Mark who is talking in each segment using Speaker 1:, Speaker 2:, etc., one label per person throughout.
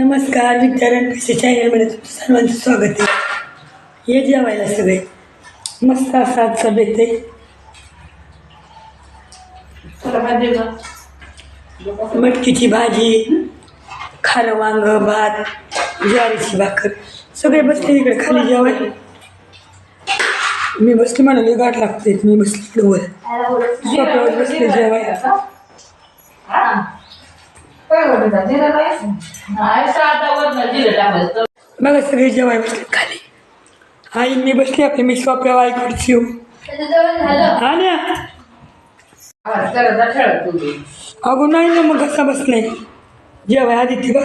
Speaker 1: नमस्कार विद्यारण पैसे चॅनलमध्ये तुमचं सर्वांचं स्वागत आहे. ये जेवायला सगळे मस्त असा आजचा बेत आहे मटकीची भाजी खारं वांग भात ज्वारीची भाकर. सगळे बसले इकडे खाली जेवाय मी बसले म्हणाले गाठ लागते. मी बसले इकडे वर. बसले जेवाय बघा सगळे जेवाय बसले खाली. आई मी बसली आपली मी सोप्या ऐकूची हा ना? अगो नाही ना मग कसा बसलाय जेवाय आधी ती बा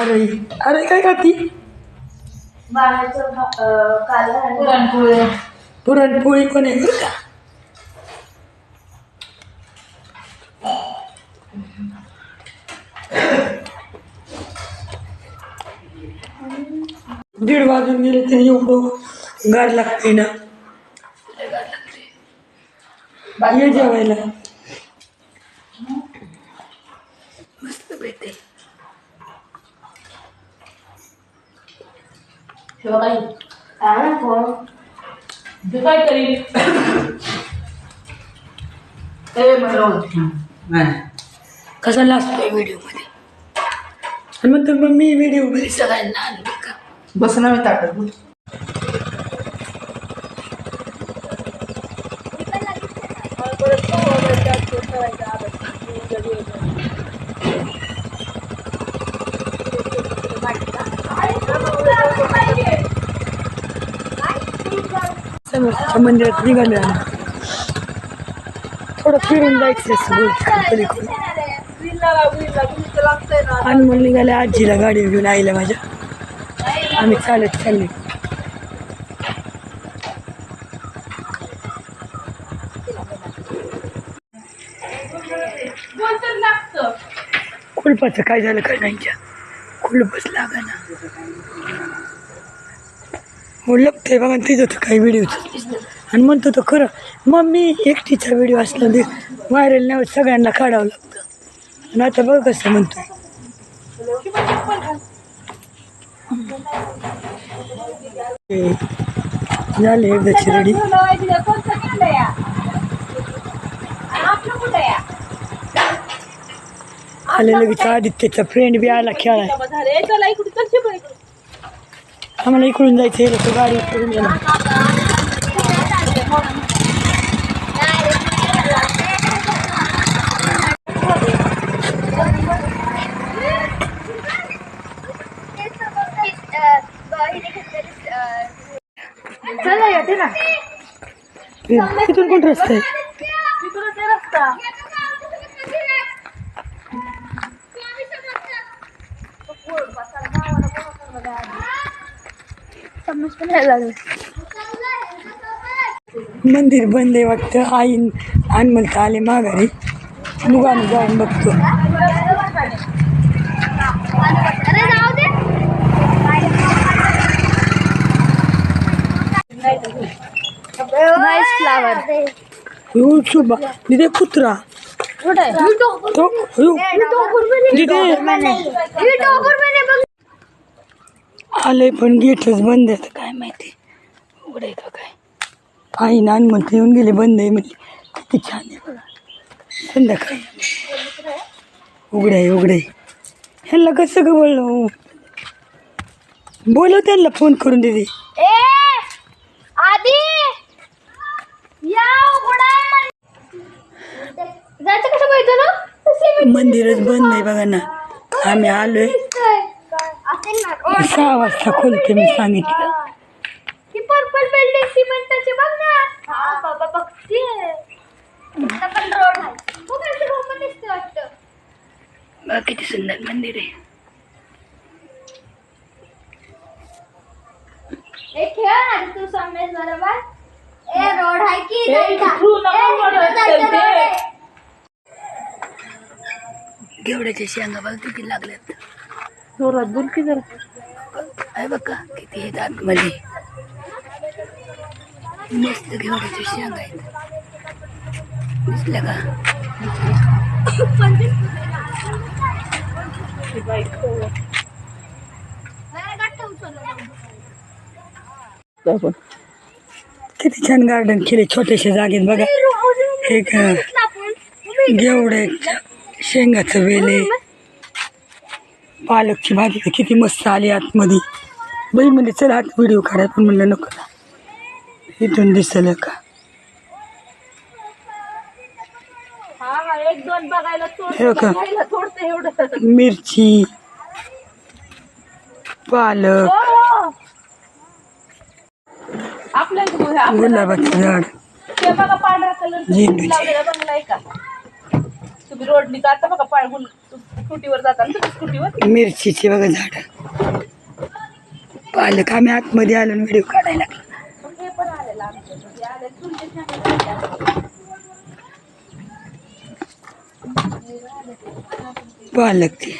Speaker 1: अरे अरे काय खाती? पुरणपोळी. पण आहे बरं का? दीड वाजून गेले तरी एवढं गाड लागते ना. ये जेवायला. मस्त भेटे
Speaker 2: काय करील
Speaker 1: कसा लागतोय व्हिडिओमध्ये आणि मग मग मी व्हिडिओमध्ये सगळ्यांना आणले.
Speaker 2: बस ना मी ताटत
Speaker 1: समोरच्या मंदिरात निघालो थोडं फिरून जायचं आणि मग निघाले आजीला गाडी घेऊन आईला माझ्या. आम्ही चालत चालले. कुलपाचं काय झालं काय नाहीच्या कुलपच लागा ना हो लागतंय बघा तिथं तर काही व्हिडिओ आणि म्हणतो तो खरं मग मी एकटीचा व्हिडिओ असला ते व्हायरल नाही सगळ्यांना काढावं लागतं. आणि आता बघ कसं म्हणतो झाले एकदाची रेडी आले लगेच आदित्यचा फ्रेंड बी आला खेळाय आम्हाला इकडून जायचं हे गाडी गेला
Speaker 3: चला येते ना
Speaker 1: तिथून कोण रस्ता आहे?
Speaker 3: तिकडून ते रस्ता
Speaker 1: मंदिर बंद आहे वाटतं. आई आणि म्हणता आले माघारी. मुगाने जाऊन बघतो
Speaker 3: अरे जाऊ दे नाईस फ्लावर
Speaker 1: दिदे कुत्रा। आले पण गेटच बंद आहे काय माहिती? उघड का काय? आई ना म्हणते येऊन गेले बंद आहे म्हणजे किती छान आहे बघा. संध्याकाळी उघड आहे उघड आहे. ह्यांना कसं बोललो बोलव त्यांना फोन करून दिदी.
Speaker 3: ए आधी या उघडा जायचं कसं पाहिजे ना
Speaker 1: मंदिरच बंद आहे बघा ना. आम्ही आलोय. सहा वाजता खोलते मी सांगितलं.
Speaker 3: पर्पल बिल्डिंग बघ ना. हा बाबा बघतीये आता पण रोड आहे. बघ इथे रोड दिसते वाटतं.
Speaker 1: बघा किती सुंदर मंदिर आहे.
Speaker 3: खेळ ना तू समजेस बरोबर? ए रोड आहे की.
Speaker 1: घेवड्याच्या शेंगा बघा किती लागल्यात.
Speaker 2: जोरात बोल की जरा.
Speaker 1: आहे बघा किती आहेत आतमध्ये मस्त घेवड्याच्या शेंगा आहेत. दिसल्या का?
Speaker 2: आपण.
Speaker 1: किती छान गार्डन केले छोट्याशा जागेत बघा. एक अं, घेवडे शेंगाचं वेले पालकची भाजी तर किती मस्त आली आतमध्ये. बाई म्हणजे चला आत व्हिडिओ काढा पण म्हणलं नको. इथून दिसलं का?
Speaker 2: एक
Speaker 1: हे का? मिरची पालक
Speaker 2: आपल्या इथं बघा, आपल्या
Speaker 1: गुलाबाचं झाड.
Speaker 2: ते बघा पांढरा कलर
Speaker 1: झेंडूचे.
Speaker 2: लावलेला बंगला आहे का? तुम्ही रोडनी जाता बघा पाय गुल स्कूटीवर जाता ना तुम्ही स्कूटीवर?
Speaker 1: मिरचीचे बघा झाड. पालक आम्ही आतमध्ये आलो व्हिडिओ काढायला लागलो.
Speaker 2: हे पण आलेलं आमच्या घरी. आले चुलते सांगायला.
Speaker 1: पालक ते.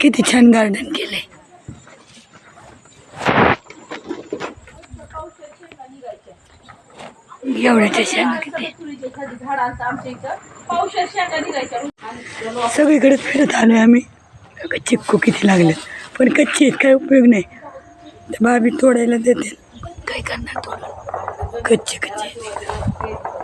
Speaker 1: किती छान गार्डन केलंय. एवढ्याच्या शेंगा किती?
Speaker 2: तुरीच्या खाली झाडांचं आमच्या इथं. पावसाळ्यात शेंगा निघायच्या. आणि
Speaker 1: सगळीकडे फिरत आलोय आम्ही. चिक्कू किती लागले. पण कच्ची आहेत काय उपयोग नाही. भाभी तोडायला देते काय करणार तोडून कच्चे कच्चे.